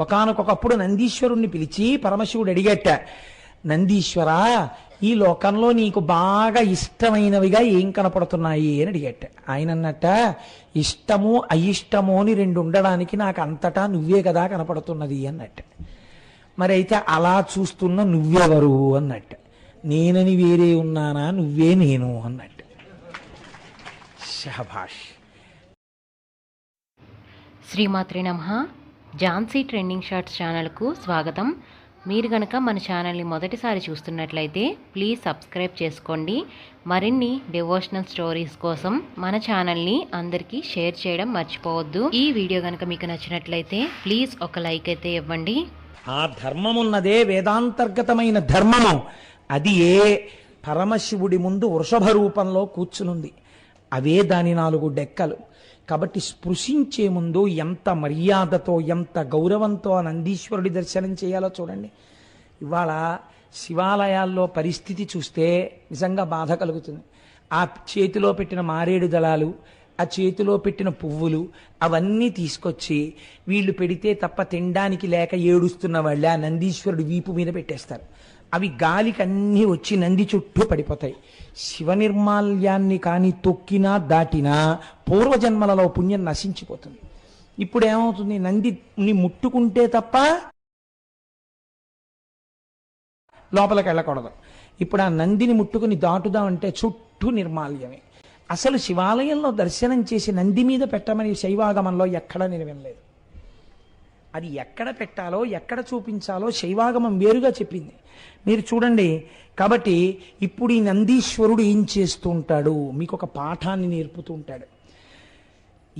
ఒకానొకప్పుడు నందీశ్వరుణ్ణి పిలిచి పరమశివుడు అడిగట్ట నందీశ్వర ఈ లోకంలో నీకు బాగా ఇష్టమైనవిగా ఏం కనపడుతున్నాయి? అని అడిగట్ట. ఆయన అన్నట్ట ఇష్టము అయిష్టము అని రెండు ఉండడానికి నాకు అంతటా నువ్వే కదా కనపడుతున్నది అన్నట్ట. మరి అయితే అలా చూస్తున్న నువ్వెవరు? అన్నట్టు. నేనని వేరే ఉన్నానా? నువ్వే నేను అన్నట్టు. శహభాష్ శ్రీమాత్రి నమ. ఝాన్సీ ట్రెండింగ్ షార్ట్స్ ఛానల్కు స్వాగతం. మీరు గనక మన ఛానల్ని మొదటిసారి చూస్తున్నట్లయితే ప్లీజ్ సబ్స్క్రైబ్ చేసుకోండి. మరిన్ని డివోషనల్ స్టోరీస్ కోసం మన ఛానల్ని అందరికీ షేర్ చేయడం మర్చిపోవద్దు. ఈ వీడియో కనుక మీకు నచ్చినట్లయితే ప్లీజ్ ఒక లైక్ అయితే ఇవ్వండి. ఆ ధర్మమున్నదే వేదాంతర్గతమైన ధర్మము. అది ఏ పరమశివుడి ముందు వృషభ రూపంలో కూర్చునుంది. అవే దాని నాలుగు డెక్కలు. కాబట్టి స్పృశించే ముందు ఎంత మర్యాదతో ఎంత గౌరవంతో ఆ నందీశ్వరుడి దర్శనం చేయాలో చూడండి. ఇవాళ శివాలయాల్లో పరిస్థితి చూస్తే నిజంగా బాధ కలుగుతుంది. ఆ చేతిలో పెట్టిన మారేడు దళాలు ఆ చేతిలో పెట్టిన పువ్వులు అవన్నీ తీసుకొచ్చి వీళ్ళు పెడితే తప్ప తినడానికి లేక ఏడుస్తున్న వాళ్ళే ఆ నందీశ్వరుడు వీపు మీద పెట్టేస్తారు. అవి గాలికి అన్నీ వచ్చి నంది చుట్టూ పడిపోతాయి. శివ నిర్మాల్యాన్ని కానీ తొక్కినా దాటినా పూర్వజన్మలలో పుణ్యం నశించిపోతుంది. ఇప్పుడు ఏమవుతుంది నందిని ముట్టుకుంటే తప్ప లోపలికి వెళ్ళకూడదు. ఇప్పుడు ఆ నందిని ముట్టుకుని దాటుదామంటే చుట్టూ నిర్మాల్యమే. అసలు శివాలయంలో దర్శనం చేసి నంది మీద పెట్టమని శైవాగమంలో ఎక్కడా నేను వినలేదు అది ఎక్కడ పెట్టాలో ఎక్కడ చూపించాలో శైవాగమం వేరుగా చెప్పింది. మీరు చూడండి కాబట్టి ఇప్పుడు ఈ నందీశ్వరుడు ఏం చేస్తూ ఉంటాడు? మీకు ఒక పాఠాన్ని నేర్పుతూ ఉంటాడు.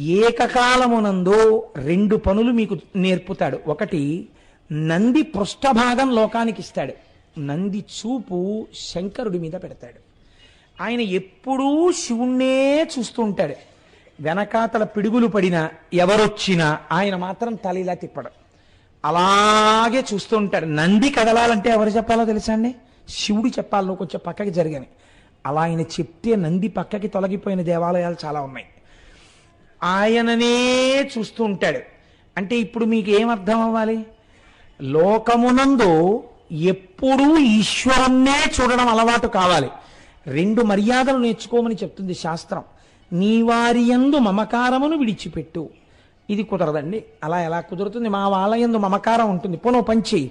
ఏకకాలమునందు రెండు పనులు మీకు నేర్పుతాడు. ఒకటి నంది పృష్ఠభాగం లోకానికి ఇస్తాడు. నంది చూపు శంకరుడి మీద పెడతాడు. ఆయన ఎప్పుడూ శివుణ్ణే చూస్తూ ఉంటాడు. వెనకాతల పిడుగులు పడినా ఎవరొచ్చినా ఆయన మాత్రం తల ఇలా తిప్పడం. అలాగే చూస్తూ ఉంటాడు నంది కదలాలంటే ఎవరు చెప్పాలో తెలుసా అండి? శివుడు చెప్పాలో కొంచెం పక్కకి జరగని. అలా ఆయన చెప్తే నంది పక్కకి తొలగిపోయిన దేవాలయాలు చాలా ఉన్నాయి. ఆయననే చూస్తూ ఉంటాడు అంటే ఇప్పుడు మీకు ఏమర్థం అవ్వాలి? లోకమునందు ఎప్పుడూ ఈశ్వరుణ్ణే చూడడం అలవాటు కావాలి. రెండు మర్యాదలు నేర్చుకోమని చెప్తుంది శాస్త్రం. నీ వారి యందు మమకారమును విడిచిపెట్టు. ఇది కుదరదండి. అలా ఎలా కుదురుతుంది? మా వాళ్ళ యందు మమకారం ఉంటుంది. పునః పంచి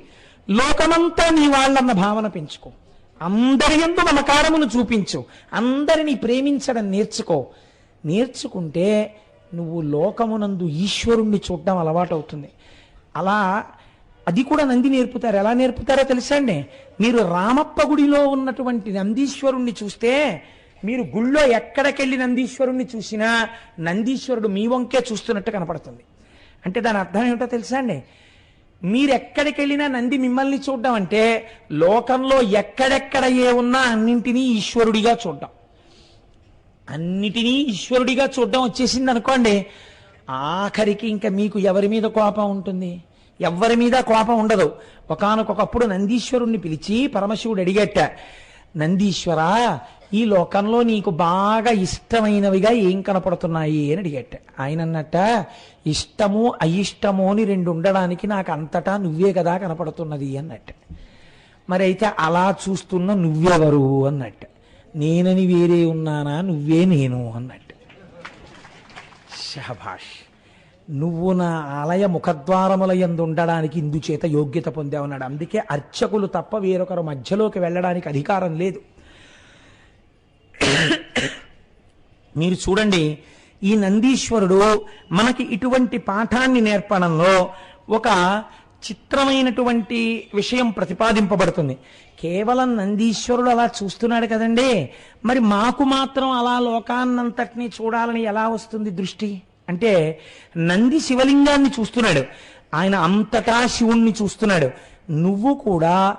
లోకమంతా నీ వాళ్ళన్న భావన పెంచుకో. అందరి యందు మమకారమును చూపించు. అందరిని ప్రేమించడం నేర్చుకో. నేర్చుకుంటే నువ్వు లోకమునందు ఈశ్వరుణ్ణి చూడడం అలవాటవుతుంది. అలా అది కూడా నంది నేర్పుతారు. ఎలా నేర్పుతారో తెలుసా అండి? మీరు రామప్ప గుడిలో ఉన్నటువంటి నందీశ్వరుణ్ణి చూస్తే మీరు గుళ్ళో ఎక్కడికెళ్ళి నందీశ్వరుణ్ణి చూసినా నందీశ్వరుడు మీ వంకే చూస్తున్నట్టు కనపడుతుంది. అంటే దాని అర్థం ఏమిటో తెలుసా అండి? మీరు ఎక్కడికి వెళ్ళినా నంది మిమ్మల్ని చూడడం అంటే లోకంలో ఎక్కడెక్కడ ఏ ఉన్నా అన్నింటినీ ఈశ్వరుడిగా చూడడం. అన్నిటినీ ఈశ్వరుడిగా చూడడం వచ్చేసింది అనుకోండి ఆఖరికి ఇంకా మీకు ఎవరి మీద కోపం ఉంటుంది? ఎవరి మీద కోపం ఉండదు. ఒకానొకప్పుడు నందీశ్వరుణ్ణి పిలిచి పరమశివుడు అడిగట్ట నందీశ్వర ఈ లోకంలో నీకు బాగా ఇష్టమైనవిగా ఏం కనపడుతున్నాయి అని అడిగట. ఆయన అన్నట్ట ఇష్టము అయిష్టము అని రెండు ఉండడానికి నాకు అంతటా నువ్వే కదా కనపడుతున్నది అన్నట్ట. మరి అయితే అలా చూస్తున్న నువ్వెవరు అన్నట్టు. నేనని వేరే ఉన్నానా? నువ్వే నేను అన్నట్టు. శహభాష్ నువ్వు నా ఆలయ ముఖద్వారముల యందు ఉండడానికి ఇందుచేత యోగ్యత పొందావన్నాడు. అందుకే అర్చకులు తప్ప వేరొకరు మధ్యలోకి వెళ్ళడానికి అధికారం లేదు. మీరు చూడండి ఈ నందీశ్వరుడు మనకి ఇటువంటి పాఠాన్ని నేర్పడంలో ఒక చిత్రమైనటువంటి విషయం ప్రతిపాదింపబడుతుంది. కేవలం నందీశ్వరుడు అలా చూస్తున్నాడు కదండి. మరి మాకు మాత్రం అలా లోకాన్నంతటినీ చూడాలని ఎలా వస్తుంది దృష్టి? అంటే నంది శివలింగాన్ని చూస్తున్నాడు. ఆయన అంతటా శివుణ్ణి చూస్తున్నాడు. నువ్వు కూడా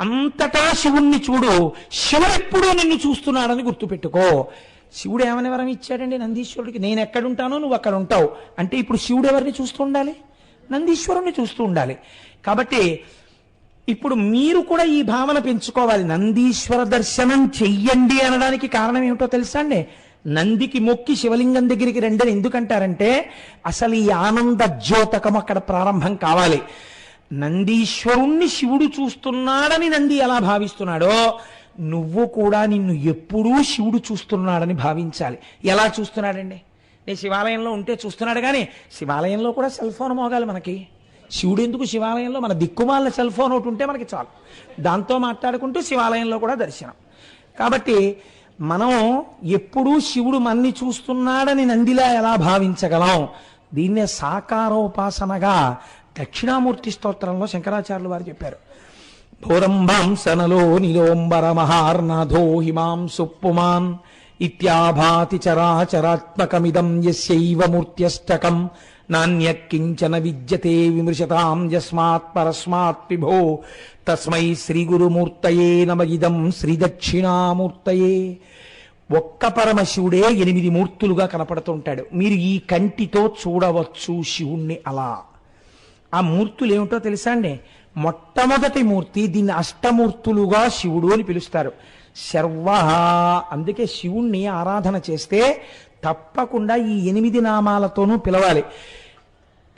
అంతటా శివుణ్ణి చూడు. శివుడెప్పుడూ నిన్ను చూస్తున్నాడని గుర్తుపెట్టుకో. శివుడు ఏమని వరం ఇచ్చాడండి నందీశ్వరుడికి? నేను ఎక్కడుంటానో నువ్వు అక్కడ ఉంటావు. అంటే ఇప్పుడు శివుడు ఎవరిని చూస్తూ ఉండాలి? నందీశ్వరుణ్ణి చూస్తూ ఉండాలి. కాబట్టి ఇప్పుడు మీరు కూడా ఈ భావన పెంచుకోవాలి. నందీశ్వర దర్శనం చెయ్యండి అనడానికి కారణం ఏమిటో తెలుసా అండి? నందికి మొక్కి శివలింగం దగ్గరికి రెండని ఎందుకంటారంటే అసలు ఈ ఆనంద ద్యోతకం అక్కడ ప్రారంభం కావాలి. నందీశ్వరుణ్ణి శివుడు చూస్తున్నాడని నంది ఎలా భావిస్తున్నాడో నువ్వు కూడా నిన్ను ఎప్పుడూ శివుడు చూస్తున్నాడని భావించాలి. ఎలా చూస్తున్నాడండి? నేను శివాలయంలో ఉంటే చూస్తున్నాడు కానీ శివాలయంలో కూడా సెల్ ఫోన్ మోగాలి మనకి. శివుడు ఎందుకు శివాలయంలో? మన దిక్కుమాలిన సెల్ ఫోన్ ఒకటి ఉంటే మనకి చాలు. దాంతో మాట్లాడుకుంటూ శివాలయంలో కూడా దర్శనం. కాబట్టి మనం ఎప్పుడూ శివుడు మన్ని చూస్తున్నాడని నందిలా ఎలా భావించగలం? దీన్నే సాకారోపాసనగా దక్షిణామూర్తి స్తోత్రంలో శంకరాచార్యులు వారు చెప్పారు. భోరంభాంసనలో నిలోంబర మహార్నాథో హిమాం సుప్పుమాన్ ఇత్యాభాతి చరాచరాత్మకమిదం యస్యైవ మూర్త్యష్టకం నాణ్యకించన విద్యతే విమృశతాం యస్మాత్ పరస్మాత్ విభో తస్మై శ్రీ గురుమూర్తయే నమ ఇదం శ్రీ దక్షిణామూర్తయే ఒక్క పరమశివుడే ఎనిమిది మూర్తులుగా కనపడుతుంటాడు. మీరు ఈ కంటితో చూడవచ్చు శివుణ్ణి అలా. ఆ మూర్తులు ఏమిటో తెలుసా అండి? మొట్టమొదటి మూర్తి దీన్ని అష్టమూర్తులుగా శివుడు అని పిలుస్తారు. శర్వ అందుకే శివుణ్ణి ఆరాధన చేస్తే తప్పకుండా ఈ ఎనిమిది నామాలతోనూ పిలవాలి.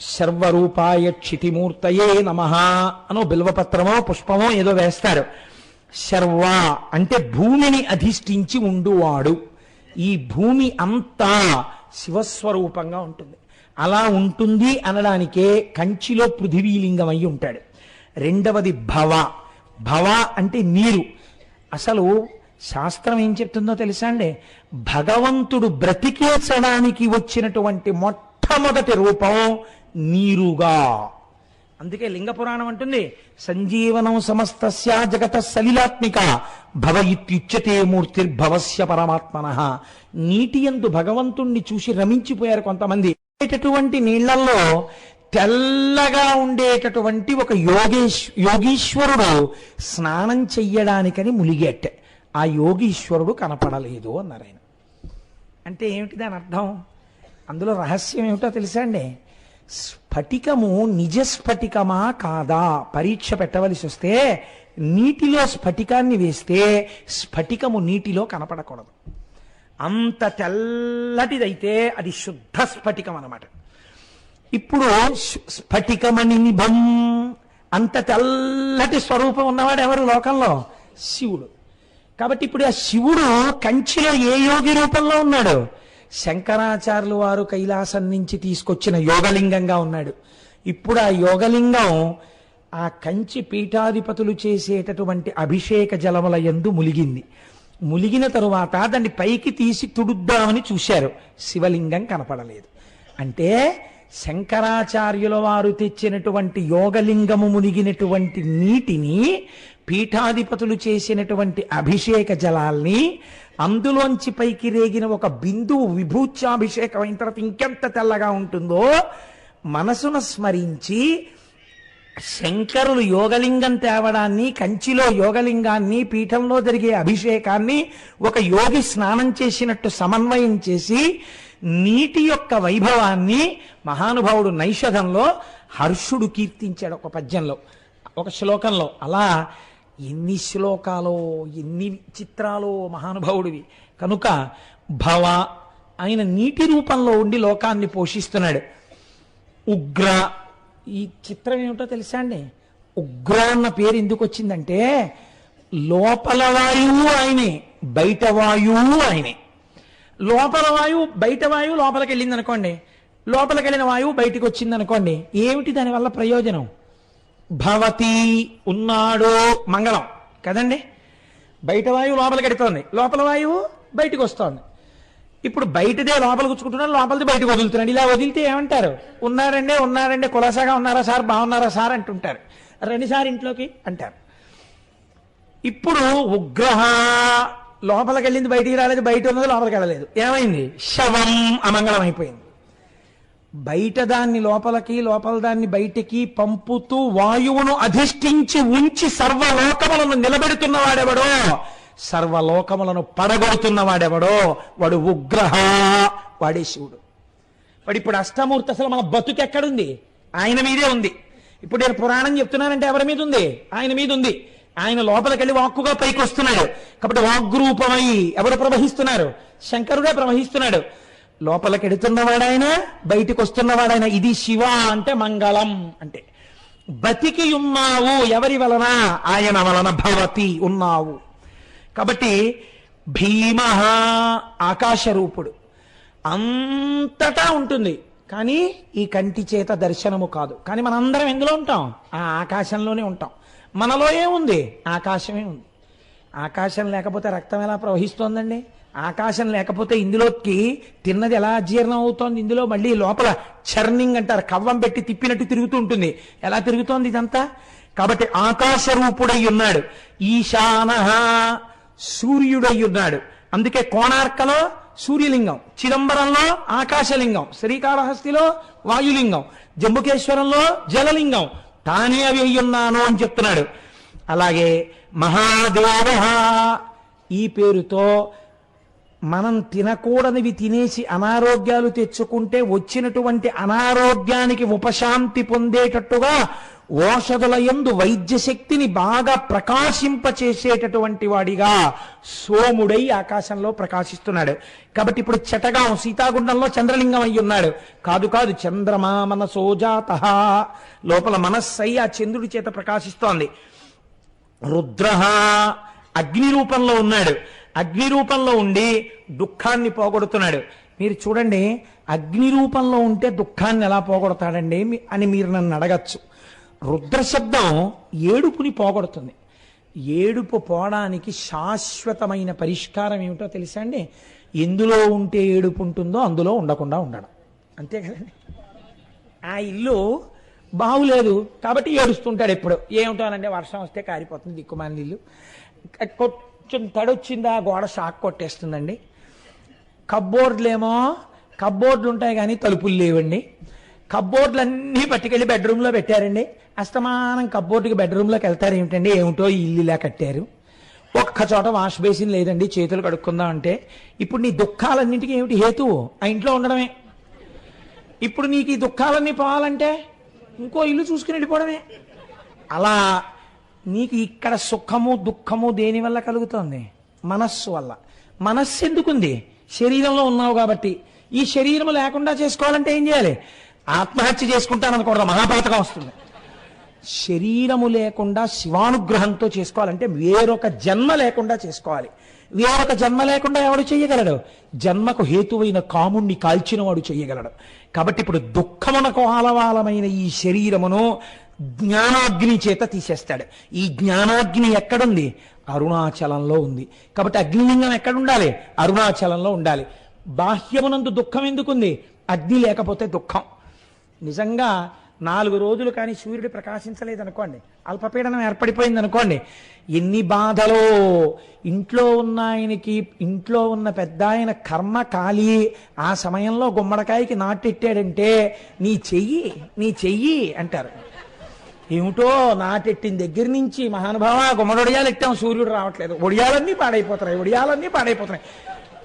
శర్వరూపాయ క్షితిమూర్తయే నమ అనో బిల్వపత్రమో పుష్పమో ఏదో వేస్తారు. శర్వ అంటే భూమిని అధిష్ఠించి ఉండువాడు. ఈ భూమి అంతా శివస్వరూపంగా ఉంటుంది. అలా ఉంటుంది అనడానికే కంచిలో పృథివీలింగం అయి ఉంటాడు. రెండవది భవ. భవ అంటే నీరు. అసలు శాస్త్రం ఏం చెప్తుందో తెలుసా అండి? భగవంతుడు బ్రతికేసడానికి వచ్చినటువంటి మొట్టమొదటి రూపం నీరుగా. అందుకే లింగ పురాణం అంటుంది సంజీవనం సమస్తస్య జగత సలిలాత్మిక భవ ఇత్యుచ్యతే మూర్తిర్భవస్య పరమాత్మన. నీటి ఎందు భగవంతుణ్ణి చూసి రమించిపోయారు కొంతమంది. ఉండేటటువంటి నీళ్ళలో తెల్లగా ఉండేటటువంటి ఒక యోగేశ్ యోగీశ్వరుడు స్నానం చెయ్యడానికని ములిగేట ఆ యోగీశ్వరుడు కనపడలేదు అన్నారు ఆయన అంటే ఏమిటి దాని అర్థం? అందులో రహస్యం ఏమిటో తెలుసా అండి? స్ఫటికము నిజ స్ఫటికమా కాదా? పరీక్ష పెట్టవలసి వస్తే నీటిలో స్ఫటికాన్ని వేస్తే స్ఫటికము నీటిలో కనపడకూడదు. అంత తెల్లటిదైతే అది శుద్ధ స్ఫటికం అన్నమాట ఇప్పుడు స్ఫటికమణి నిభం అంత తెల్లటి స్వరూపం ఉన్నవాడు ఎవరు లోకంలో? శివుడు. కాబట్టి ఇప్పుడు ఆ శివుడు కంచిలో ఏ యోగి రూపంలో ఉన్నాడు? శంకరాచార్యులు వారు కైలాసం నుంచి తీసుకొచ్చిన యోగలింగంగా ఉన్నాడు. ఇప్పుడు ఆ యోగలింగం ఆ కంచి పీఠాధిపతులు చేసేటటువంటి అభిషేక జలముల యందు ములిగింది. ములిగిన తరువాత దాన్ని పైకి తీసి తుడుద్దామని చూశారు. శివలింగం కనపడలేదు. అంటే శంకరాచార్యుల వారు తెచ్చినటువంటి యోగలింగము మునిగినటువంటి నీటిని పీఠాధిపతులు చేసినటువంటి అభిషేక జలాల్ని అందులోంచి పైకి రేగిన ఒక బిందువు విభూత్యాభిషేకం అయిన తర్వాత ఇంకెంత తెల్లగా ఉంటుందో మనసును స్మరించి శంకరులు యోగలింగం తేవడాన్ని కంచిలో యోగలింగాన్ని పీఠంలో జరిగే అభిషేకాన్ని ఒక యోగి స్నానం చేసినట్టు సమన్వయం చేసి నీటి యొక్క వైభవాన్ని మహానుభావుడు నైషధంలో హర్షుడు కీర్తించాడు ఒక పద్యంలో ఒక శ్లోకంలో. అలా ఎన్ని శ్లోకాలో ఎన్ని చిత్రాలో మహానుభావుడివి. కనుక భవ ఆయన నీటి రూపంలో ఉండి లోకాన్ని పోషిస్తున్నాడు. ఉగ్ర ఈ చిత్రం ఏమిటో తెలుసా అండి? ఉగ్ర అన్న పేరు ఎందుకు వచ్చిందంటే లోపల వాయువు ఆయనే బయట వాయువు ఆయనే. లోపల వాయువు బయట వాయువు లోపలికి వెళ్ళింది అనుకోండి లోపలికి వెళ్ళిన వాయువు బయటకు వచ్చింది అనుకోండి ఏమిటి దానివల్ల ప్రయోజనం? భవతి ఉన్నాడో. మంగళం. కదండి? బయట వాయువు లోపలికి వెడుతోంది లోపల వాయువు బయటికి వస్తోంది. ఇప్పుడు బయటదే లోపల వచ్చుకుంటున్నాడు లోపలిది బయటకు వదులుతున్నాడు. ఇలా వదిలితే ఏమంటారు? ఉన్నారండి ఉన్నారండి కులాసాగా ఉన్నారా సార్? బాగున్నారా సార్? అంటుంటారు. రండి సార్ ఇంట్లోకి అంటారు. ఇప్పుడు ఉగ్రహ లోపలికి వెళ్ళింది బయటికి రాలేదు బయట ఉన్నది లోపలికి వెళ్ళలేదు. ఏమైంది? శవం అమంగళం అయిపోయింది. బయట దాన్ని లోపలికి లోపల దాన్ని బయటికి పంపుతూ వాయువును అధిష్ఠించి ఉంచి సర్వలోకములను నిలబెడుతున్న వాడెవడో సర్వలోకములను పడగొడుతున్నవాడెవడో? వాడు ఉగ్రహ వాడే శివుడు. వాడు ఇప్పుడు అష్టమూర్తి అసలు మన బతుకు ఎక్కడుంది? ఆయన మీదే ఉంది. ఇప్పుడు నేను పురాణం చెప్తున్నానంటే ఎవరి మీద ఉంది? ఆయన మీద ఉంది. ఆయన లోపలికి వెళ్ళి వాక్కుగా పైకి వస్తున్నాడు కాబట్టి వాగ్రూపమై ఎవరు ప్రవహిస్తున్నారు? శంకరుడే ప్రవహిస్తున్నాడు. లోపలికి ఎడుతున్నవాడైనా బయటికి వస్తున్నవాడైనా ఇది శివ అంటే మంగళం అంటే. బతికి ఉన్నావు ఎవరి వలన? ఆయన వలన భవతి ఉన్నావు. కాబట్టి భీమ ఆకాశరూపుడు. అంతటా ఉంటుంది. కానీ ఈ కంటి చేత దర్శనము కాదు. కానీ మనందరం ఎందులో ఉంటాం? ఆ ఆకాశంలోనే ఉంటాం. మనలో ఏముంది ఆకాశమే ఉంది. ఆకాశం లేకపోతే రక్తం ఎలా ప్రవహిస్తోందండి? ఆకాశం లేకపోతే ఇందులోకి తిన్నది ఎలా జీర్ణం అవుతోంది? ఇందులో మళ్ళీ లోపల చర్నింగ్ అంటారు కవ్వం పెట్టి తిప్పినట్టు తిరుగుతూ ఉంటుంది. ఎలా తిరుగుతోంది ఇదంతా? కాబట్టి ఆకాశ రూపుడై ఉన్నాడు. ఈశాన సూర్యుడై ఉన్నాడు. అందుకే కోణార్కలో సూర్యలింగం చిదంబరంలో ఆకాశలింగం శ్రీకాళహస్తిలో వాయులింగం జంబుకేశ్వరంలో జలలింగం. తానే అవి అయ్యున్నాను ఉన్నాను అని చెప్తున్నాడు. అలాగే మహాదేవ ఈ పేరుతో మనం తినకూడనివి తినేసి అనారోగ్యాలు తెచ్చుకుంటే వచ్చినటువంటి అనారోగ్యానికి ఉపశాంతి పొందేటట్టుగా ఓషధుల ఎందు వైద్య శక్తిని బాగా ప్రకాశింపచేసేటటువంటి వాడిగా సోముడై ఆకాశంలో ప్రకాశిస్తున్నాడు. కాబట్టి ఇప్పుడు చటగాం సీతాగుండంలో చంద్రలింగం అయి ఉన్నాడు. కాదు కాదు చంద్రమా మనసోజాత లోపల మనస్సై ఆ చంద్రుడి చేత ప్రకాశిస్తోంది. రుద్ర అగ్ని రూపంలో ఉన్నాడు. అగ్ని రూపంలో ఉండి దుఃఖాన్ని పోగొడుతున్నాడు. మీరు చూడండి అగ్ని రూపంలో ఉంటే దుఃఖాన్ని ఎలా పోగొడతాడండి మీ- అని మీరు నన్ను అడగచ్చు. రుద్రశబ్దం ఏడుపుని పోగొడుతుంది. ఏడుపు పోవడానికి శాశ్వతమైన పరిష్కారం ఏమిటో తెలుసా అండి? ఎందులో ఉంటే ఏడుపు ఉంటుందో అందులో ఉండకుండా ఉండడం. అంతే కదండి? ఆ ఇల్లు బాగులేదు కాబట్టి ఏడుస్తుంటాడు ఎప్పుడు. ఏమిటోనంటే వర్షం వస్తే కారిపోతుంది దిక్కుమాని ఇల్లు. కొంచెం తడొచ్చిందా? గోడ షాక్ కొట్టేస్తుందండి. కబ్బోర్డులేమో కబ్బోర్డులు ఉంటాయి కానీ తలుపులు లేవండి. కబ్బోర్డులు అన్నీ పట్టుకెళ్ళి బెడ్రూమ్లో పెట్టారండి. అస్తమానం కబ్బోర్డుకి బెడ్రూమ్లోకి వెళ్తారు ఏమిటండి? ఏమిటో ఇల్లు ఇలా కట్టారు. ఒక్క చోట వాష్ బేసిన్ లేదండి. చేతులు కడుక్కుందాం అంటే ఇప్పుడు నీ దుఃఖాలన్నింటికి ఏమిటి హేతువు ఆ ఇంట్లో ఉండడమే. ఇప్పుడు నీకు ఈ దుఃఖాలన్నీ పోవాలంటే ఇంకో ఇల్లు చూసుకుని వెళ్ళిపోవడమే. అలా నీకు ఇక్కడ సుఖము దుఃఖము దేని వల్ల కలుగుతోంది? మనస్సు వల్ల. మనస్సు ఎందుకుంది? శరీరంలో ఉన్నావు కాబట్టి. ఈ శరీరం లేకుండా చేసుకోవాలంటే ఏం చేయాలి? ఆత్మహత్య చేసుకుంటాననుకోవడం మహాపాతకం వస్తుంది. శరీరము లేకుండా శివానుగ్రహంతో చేసుకోవాలంటే వేరొక జన్మ లేకుండా చేసుకోవాలి. వేరొక జన్మ లేకుండా ఎవడు చేయగలడు? జన్మకు హేతువైన కాముణ్ణి కాల్చిన వాడు కాబట్టి ఇప్పుడు దుఃఖమునకు ఆలవాలమైన ఈ శరీరమును జ్ఞానాగ్ని చేత తీసేస్తాడు. ఈ జ్ఞానాగ్ని ఎక్కడుంది? అరుణాచలంలో ఉంది. కాబట్టి అగ్నిలింగం ఎక్కడ ఉండాలి అరుణాచలంలో ఉండాలి. బాహ్యమునందు దుఃఖం ఎందుకుంది? అగ్ని లేకపోతే దుఃఖం. నిజంగా నాలుగు రోజులు కానీ సూర్యుడు ప్రకాశించలేదు అనుకోండి అల్పపీడనం ఏర్పడిపోయింది అనుకోండి ఎన్ని బాధలో ఇంట్లో ఉన్న ఆయనకి ఇంట్లో ఉన్న పెద్ద ఆయన కర్మ కాలి. ఆ సమయంలో గుమ్మడికాయకి నాటెట్టాడంటే నీ చెయ్యి నీ చెయ్యి అంటారు. ఏమిటో నాటెట్టిన దగ్గర నుంచి మహానుభావ గుమ్మడి ఒడియాలు ఎట్టాం సూర్యుడు రావట్లేదు. ఒడియాలన్నీ పాడైపోతున్నాయి ఒడియాలన్నీ పాడైపోతున్నాయి.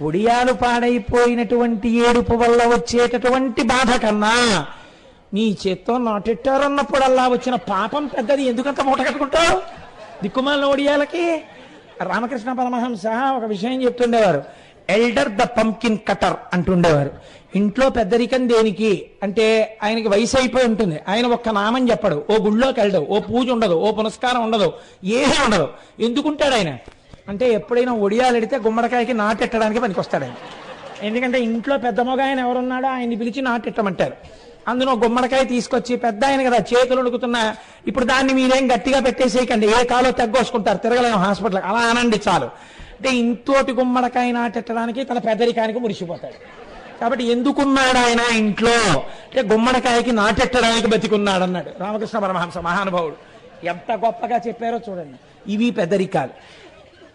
ఒడియాలు పాడైపోయినటువంటి ఏడుపు వల్ల వచ్చేటటువంటి బాధ కన్నా నీ చేత్తో నాటెట్టారన్నప్పుడల్లా వచ్చిన పాపం పెద్దది. ఎందుకంత మూట కట్టుకుంటావు? దిక్కుమాలిన ఒడియాలకి రామకృష్ణ పరమహంస ఒక విషయం చెప్తుండేవారు. ఎల్డర్ ద పంకిన్ కటర్ అంటుండేవారు. ఇంట్లో పెద్దరికం దేనికి? అంటే ఆయనకి వయసు అయిపోయి ఉంటుంది. ఆయన ఒక్క నామం చెప్పడు. ఓ గుళ్ళోకి వెళ్ళడు ఓ పూజ ఉండదు. ఓ పునస్కారం ఉండదు. ఏమీ ఉండదు. ఎందుకుంటాడు ఆయన? అంటే ఎప్పుడైనా ఒడియాలు ఎడితే గుమ్మడికాయకి నాటెట్టడానికి పనికొస్తాడు ఆయన. ఎందుకంటే ఇంట్లో పెద్ద మొగ ఆయన ఎవరున్నాడో ఆయన్ని పిలిచి నాటెట్టమంటారు అందులో గుమ్మడికాయ తీసుకొచ్చి పెద్ద ఆయన కదా చేతులు ఉడుకుతున్న ఇప్పుడు దాన్ని మీరేం గట్టిగా పెట్టేసేయకండి. ఏ కాలో తగ్గోసుకుంటారు. తిరగలేము హాస్పిటల్ అలా అనండి చాలు. అంటే ఇంతోటి గుమ్మడికాయ నాటెట్టడానికి తన పెద్దరికానికి మురిసిపోతాడు. కాబట్టి ఎందుకున్నాడు ఆయన ఇంట్లో? అంటే గుమ్మడికాయకి నాటెట్టడానికి బతికున్నాడు అన్నాడు రామకృష్ణ పరమహంస మహానుభావుడు. ఎంత గొప్పగా చెప్పారో చూడండి. ఇవి పెద్దరికాలు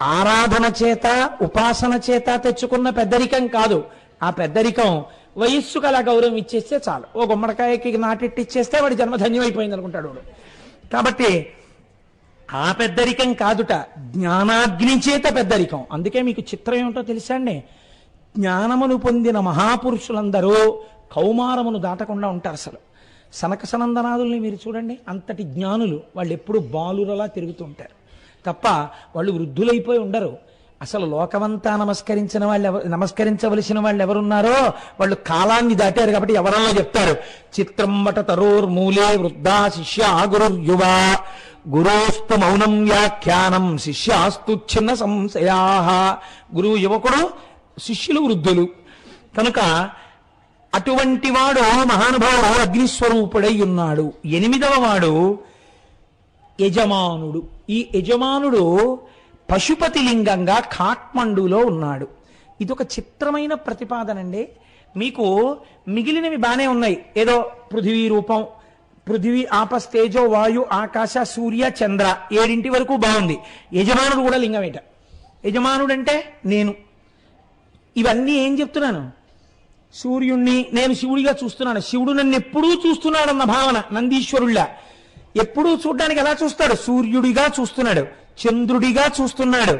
ఆరాధన చేత ఉపాసన చేత తెచ్చుకున్న పెద్దరికం కాదు. ఆ పెద్దరికం వయస్సుకు గల గౌరవం ఇచ్చేస్తే చాలు. ఓ గుమ్మడికాయకి నాటెట్టిచ్చేస్తే వాడి అయిపోయింది అనుకుంటాడు వాడు. కాబట్టి ఆ పెద్దరికం కాదుట జ్ఞానాగ్ని చేత పెద్దరికం. అందుకే మీకు చిత్రం ఏమిటో తెలుసా అండి? జ్ఞానమును పొందిన మహాపురుషులందరూ కౌమారమును దాటకుండా ఉంటారు అసలు. సనక సనందనాదుల్ని మీరు చూడండి అంతటి జ్ఞానులు వాళ్ళు ఎప్పుడు బాలురలా తిరుగుతూ ఉంటారు. తప్ప వాళ్ళు వృద్ధులైపోయి ఉండరు. అసలు లోకమంతా నమస్కరించిన వాళ్ళు ఎవరు నమస్కరించవలసిన వాళ్ళు ఎవరున్నారో వాళ్ళు కాలాన్ని దాటారు కాబట్టి ఎవరన్నా చెప్తారు. చిత్రం వట తరోర్ మూలే వృద్ధా శిష్య గురుర్యువ. గురోస్తు మౌనం వ్యాఖ్యానం శిష్యాస్తు చిన్న సంశయా. గురువు యువకుడు శిష్యులు వృద్ధులు. కనుక అటువంటి వాడు మహానుభావుడు అగ్నిస్వరూపుడై ఉన్నాడు ఎనిమిదవ వాడు యజమానుడు. ఈ యజమానుడు పశుపతి లింగంగా ఖాట్మండులో ఉన్నాడు. ఇది ఒక చిత్రమైన ప్రతిపాదన అండి మీకు మిగిలినవి బాగానే ఉన్నాయి. ఏదో పృథివీ రూపం పృథివీ ఆపస్ తేజో వాయు ఆకాశ సూర్య చంద్ర ఏడింటి వరకు బాగుంది. యజమానుడు కూడా లింగమేట. యజమానుడు అంటే నేను. ఇవన్నీ ఏం చెప్తున్నాను? సూర్యుణ్ణి నేను శివుడిగా చూస్తున్నాను. శివుడు నన్ను ఎప్పుడూ చూస్తున్నాడన్న భావన నందీశ్వరుళ్ళ. ఎప్పుడూ చూడడానికి ఎలా చూస్తాడు? సూర్యుడిగా చూస్తున్నాడు. చంద్రుడిగా చూస్తున్నాడు.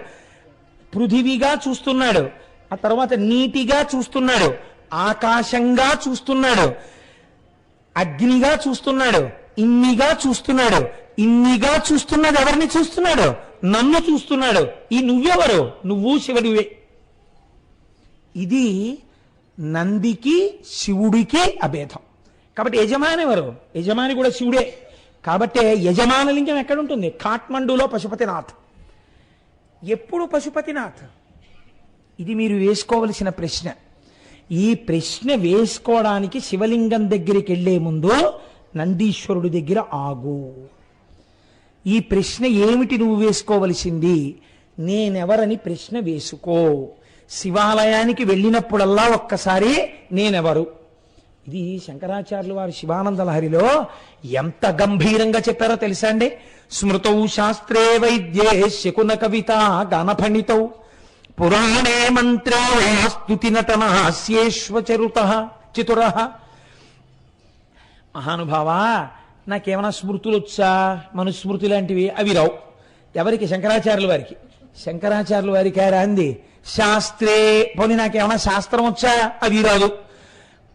పృథివిగా చూస్తున్నాడు. ఆ తర్వాత నీటిగా చూస్తున్నాడు. ఆకాశంగా చూస్తున్నాడు. అగ్నిగా చూస్తున్నాడు ఇన్నిగా చూస్తున్నాడు ఇన్నిగా చూస్తున్నది ఎవరిని చూస్తున్నాడు? నన్ను చూస్తున్నాడు. ఈ నువ్వెవరు? నువ్వు శివుడివే. ఇది నందికి శివుడికి అభేదం. కాబట్టి యజమాని ఎవరు? యజమాని కూడా శివుడే. కాబట్టి యజమాన లింగం ఎక్కడ ఉంటుంది కాఠ్మండూలో పశుపతినాథ్. ఎప్పుడు పశుపతినాథ్? ఇది మీరు వేసుకోవలసిన ప్రశ్న. ఈ ప్రశ్న వేసుకోవడానికి శివలింగం దగ్గరికి వెళ్ళే ముందు నందీశ్వరుడి దగ్గర ఆగు. ఈ ప్రశ్న ఏమిటి నువ్వు వేసుకోవలసింది? నేనెవరని ప్రశ్న వేసుకో. శివాలయానికి వెళ్ళినప్పుడల్లా ఒక్కసారి నేనెవరు? ఇది శంకరాచార్యులు వారి శివానందలహరిలో ఎంత గంభీరంగా చెప్పారో తెలుసా అండి? స్మృతౌ శాస్త్రే వైద్యే శకున కవిత గానఫణితౌ పురాణే మంత్రే వాస్తుతి నటన హాస్యేశ్వచరుత చతుర. మహానుభావా నాకేమైనా స్మృతులు వచ్చా మనుస్మృతి లాంటివి అవి రావు. ఎవరికి? శంకరాచార్యుల వారికి. శంకరాచార్యుల వారికి ఆరా అంది? శాస్త్రే. పోనీ నాకేమైనా శాస్త్రం వచ్చా అది రాదు.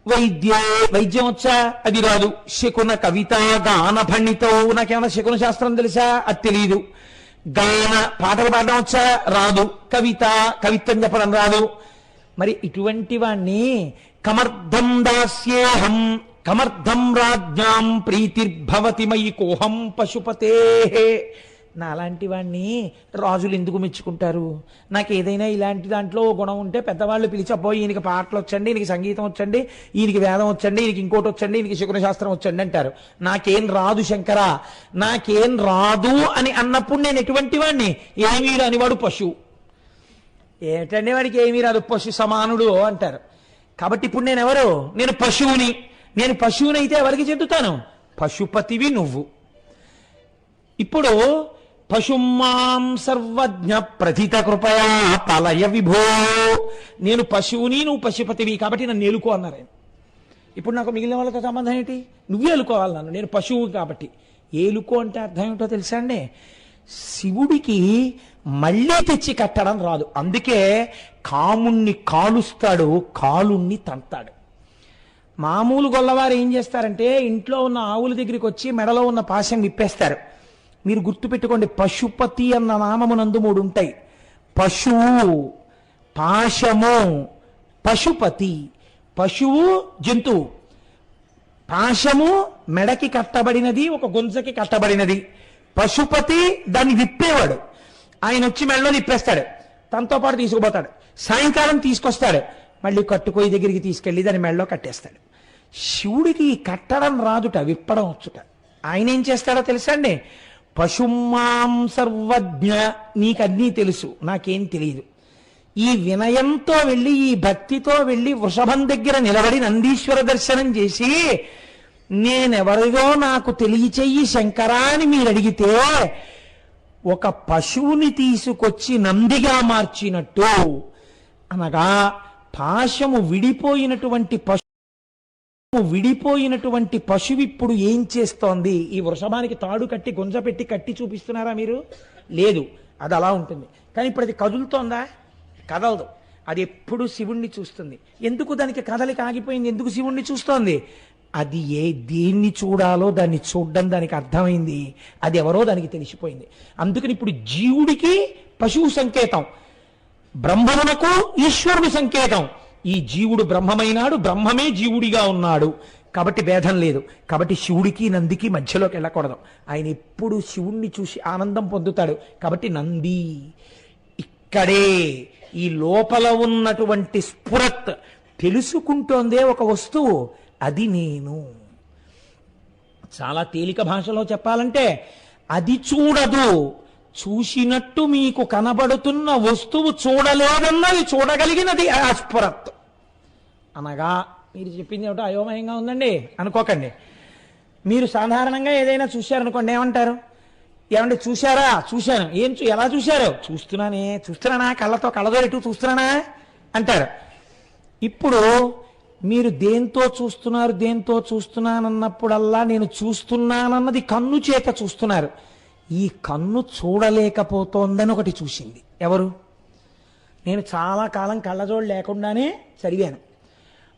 వైద్య. వైద్యం వచ్చా అది రాదు. శకున కవిత గాన పండితో నాకేమైనా శకున శాస్త్రం తెలుసా? అది తెలియదు గాన పాటలు పాడడం వచ్చా? రాదు. కవిత కవిత్వం చెప్పడం రాదు. మరి ఇటువంటి వాణ్ణి కమర్థం దాస్యేహం కమర్థం రాజ్ఞాం ప్రీతిర్భవతి మయి కోహం పశుపతే నా అలాంటి వాణ్ణి రాజులు ఎందుకు మెచ్చుకుంటారు? నాకు ఏదైనా ఇలాంటి దాంట్లో గుణం ఉంటే పెద్దవాళ్ళు పిలిచి అబ్బో ఈయనకి పాటలు వచ్చండి ఈయనకి సంగీతం వచ్చండి ఈయనకి వేదం వచ్చండి ఈయనకి ఇంకోటి వచ్చండి ఈయనకి శకున శాస్త్రం వచ్చండి అంటారు. నాకేం రాదు శంకర నాకేం రాదు అని అన్నప్పుడు నేను ఎటువంటి వాడిని ఏమీ రానివాడు పశువు. ఏటండి వాడికి ఏమీ రాదు? పశు సమానుడు అంటారు. కాబట్టి ఇప్పుడు నేను ఎవరు నేను పశువుని. నేను పశువునైతే ఎవరికి చెందుతాను? పశుపతివి నువ్వు. ఇప్పుడు పశుమాం సర్వజ్ఞ ప్రథిత కృపయా పలయ విభో. నేను పశువుని నువ్వు పశుపతివి కాబట్టి నన్ను ఏలుకో అన్నారు ఆయన. ఇప్పుడు నాకు మిగిలిన వాళ్ళతో సంబంధం ఏంటి? నువ్వే ఏలుకోవాలి నన్ను. నేను పశువు కాబట్టి. ఏలుకో అంటే అర్థం ఏమిటో తెలుసా అండి? శివుడికి మళ్ళీ తెచ్చి కట్టడం రాదు. అందుకే కాముణ్ణి కాలుస్తాడు కాలుణ్ణి తంతాడు. మామూలు గొల్లవారు ఏం చేస్తారంటే ఇంట్లో ఉన్న ఆవుల దగ్గరికి వచ్చి మెడలో ఉన్న పాశం విప్పేస్తారు. మీరు గుర్తుపెట్టుకోండి పశుపతి అన్న నామమునందు మూడు ఉంటాయి పశువు పాశము పశుపతి. పశువు జంతువు. పాశము మెడకి కట్టబడినది ఒక గుంజకి కట్టబడినది. పశుపతి దాన్ని విప్పేవాడు. ఆయన వచ్చి మెడలో విప్పేస్తాడు. తనతో పాటు తీసుకుపోతాడు. సాయంకాలం తీసుకొస్తాడు. మళ్ళీ కట్టుకోయి దగ్గరికి తీసుకెళ్ళి దాని మెడలో కట్టేస్తాడు. శివుడికి కట్టడం రాదుట విప్పడం వచ్చుట. ఆయన ఏం చేస్తాడో తెలుసా అండి? పశుమాం సర్వజ్ఞ నీకన్నీ తెలుసు. నాకేం తెలియదు ఈ వినయంతో వెళ్ళి ఈ భక్తితో వెళ్ళి వృషభం దగ్గర నిలబడి నందీశ్వర దర్శనం చేసి నేనెవరిదో నాకు తెలియచెయ్యి శంకరా అని మీరు అడిగితే ఒక పశువుని తీసుకొచ్చి నందిగా మార్చినట్టు. అనగా పాశము విడిపోయినటువంటి పశు విడిపోయినటువంటి పశువు ఇప్పుడు ఏం చేస్తోంది? ఈ వృషభానికి తాడు కట్టి గుంజ పెట్టి కట్టి చూపిస్తున్నారా మీరు? లేదు. అది అలా ఉంటుంది. కానీ ఇప్పుడు అది కదులుతోందా? కదలదు. అది ఎప్పుడు శివుణ్ణి చూస్తుంది. ఎందుకు దానికి కదలిక ఆగిపోయింది? ఎందుకు శివుణ్ణి చూస్తోంది? అది ఏ దేన్ని చూడాలో దాన్ని చూడడం దానికి అర్థమైంది. అది ఎవరో దానికి తెలిసిపోయింది. అందుకని ఇప్పుడు జీవుడికి పశువు సంకేతం. బ్రహ్మమునకు ఈశ్వరుని సంకేతం. ఈ జీవుడు బ్రహ్మమైనాడు బ్రహ్మమే జీవుడిగా ఉన్నాడు. కాబట్టి భేదం లేదు. కాబట్టి శివుడికి నందికి మధ్యలోకి వెళ్ళకూడదు. ఆయన ఎప్పుడు శివుణ్ణి చూసి ఆనందం పొందుతాడు. కాబట్టి నంది ఇక్కడే ఈ లోపల ఉన్నటువంటి స్ఫురత్ తెలుసుకుంటోందే ఒక వస్తువు. అది నేను. చాలా తేలిక భాషలో చెప్పాలంటే అది చూడదు. చూసినట్టు మీకు కనబడుతున్న వస్తువు చూడలేదన్నది చూడగలిగినది ఆ అనగా మీరు చెప్పింది ఏమిటో అయోమయంగా ఉందండి? అనుకోకండి. మీరు సాధారణంగా ఏదైనా చూశారనుకోండి ఏమంటారు? ఏమంటే చూశారా? చూశాను. ఏం చూ ఎలా చూశారు? చూస్తున్నానే చూస్తున్నానా? కళ్ళతో కళ్ళతో ఎటు చూస్తున్నానా? అంటారు. ఇప్పుడు మీరు దేంతో చూస్తున్నారు దేంతో చూస్తున్నానన్నప్పుడల్లా నేను చూస్తున్నానన్నది కన్ను చేత చూస్తున్నారు. ఈ కన్ను చూడలేకపోతోందని ఒకటి చూసింది. ఎవరు? నేను చాలా కాలం కళ్ళజోడు లేకుండానే చదివాను.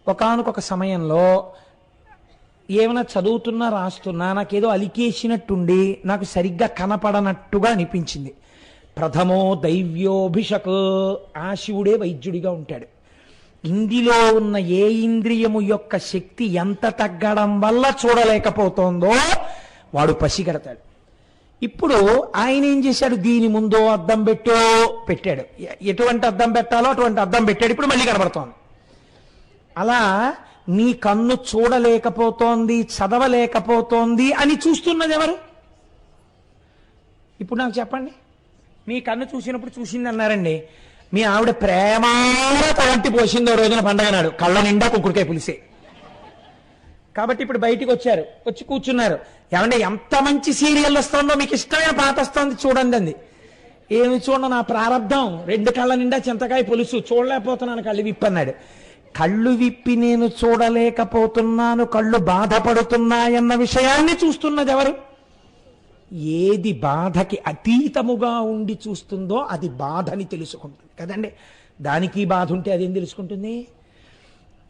ఒకనకొక సమయంలో ఏమైనా చదువుతున్నా రాస్తున్నా నాకేదో అలికేసినట్టుండి నాకు సరిగ్గా కనపడనట్టుగా అనిపించింది. ప్రథమో దైవ్యోభిషక్. ఆ శివుడే వైద్యుడిగా ఉంటాడు. ఇందులో ఉన్న ఏ ఇంద్రియము యొక్క శక్తి ఎంత తగ్గడం వల్ల చూడలేకపోతోందో వాడు పసిగడతాడు. ఇప్పుడు ఆయన ఏం చేశాడు? దీని ముందో అద్దం పెట్టో పెట్టాడు. ఎటువంటి అద్దం పెట్టాలో అటువంటి అద్దం పెట్టాడు. ఇప్పుడు మళ్ళీ కనబడుతోంది. అలా నీ కన్ను చూడలేకపోతోంది చదవలేకపోతోంది అని చూస్తున్నది ఎవరు? ఇప్పుడు నాకు చెప్పండి. మీ కన్ను చూసినప్పుడు చూసింది అన్నారండి మీ ఆవిడ ప్రేమ వంటి పోసిందో రోజున పండగ నాడు. కళ్ళ నిండా కుక్కుడికాయ పులిసే. కాబట్టి ఇప్పుడు బయటికి వచ్చారు. వచ్చి కూర్చున్నారు. ఏమంటే ఎంత మంచి సీరియల్ వస్తుందో మీకు ఇష్టమైన పాత వస్తుంది చూడండి అంది. ఏమి చూడండి నా ప్రారంధం రెండు కళ్ళ నిండా చింతకాయ పులుసు. చూడలేకపోతున్నాను కళ్ళు విప్పన్నాడు కళ్ళు విప్పి నేను చూడలేకపోతున్నాను కళ్ళు బాధపడుతున్నాయన్న విషయాన్ని చూస్తున్నది ఎవరు? ఏది బాధకి అతీతముగా ఉండి చూస్తుందో అది బాధని తెలుసుకుంటుంది. కదండి? దానికి బాధ ఉంటే అదేం తెలుసుకుంటుంది?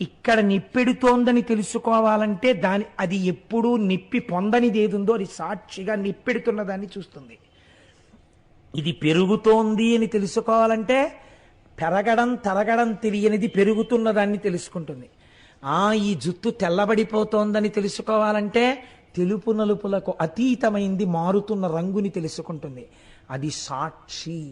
ఇక్కడ నిప్పెడుతోందని తెలుసుకోవాలంటే దాని అది ఎప్పుడూ నిప్పి పొందనిది ఏది ఉందో అది సాక్షిగా నిప్పెడుతున్న దాన్ని చూస్తుంది. ఇది పెరుగుతోంది అని తెలుసుకోవాలంటే పెరగడం తరగడం తెలియనిది పెరుగుతున్న దాన్ని తెలుసుకుంటుంది. ఆ ఈ జుత్తు తెల్లబడిపోతోందని తెలుసుకోవాలంటే తెలుపు నలుపులకు అతీతమైంది మారుతున్న రంగుని తెలుసుకుంటుంది. అది సాక్షి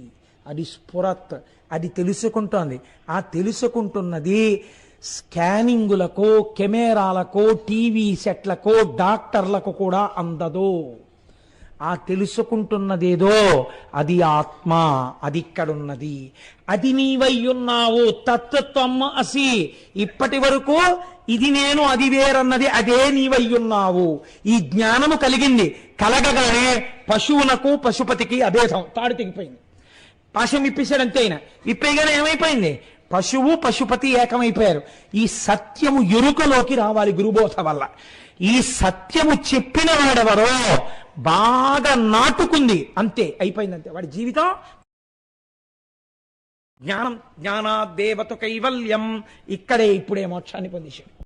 అది స్ఫురత్ అది తెలుసుకుంటోంది. ఆ తెలుసుకుంటున్నది స్కానింగులకు కెమెరాలకో టీవీ సెట్లకు డాక్టర్లకు కూడా అందదు. ఆ తెలుసుకుంటున్నదేదో అది ఆత్మ అది ఇక్కడున్నది అది నీవయ్యున్నావు తత్వత్వం అసి ఇప్పటి వరకు ఇది నేను అది వేరన్నది అదే నీవయ్యున్నావు. ఈ జ్ఞానము కలిగింది. కలగగానే పశువునకు పశుపతికి అభేదం. తాడు తెగిపోయింది. పాశం విప్పేశాడు అంతే విప్పేయగానే ఏమైపోయింది? పశువు పశుపతి ఏకమైపోయారు. ఈ సత్యము ఎరుకలోకి రావాలి గురుబోధ వల్ల. ఈ సత్యము చెప్పిన వాడెవరో బాగా నాటుకుంది. అంతే అయిపోయిందంతే. వాడి జీవితం జ్ఞానం జ్ఞానాదేవత కైవల్యం. ఇక్కడే ఇప్పుడే మోక్షాన్ని పొందేశాడు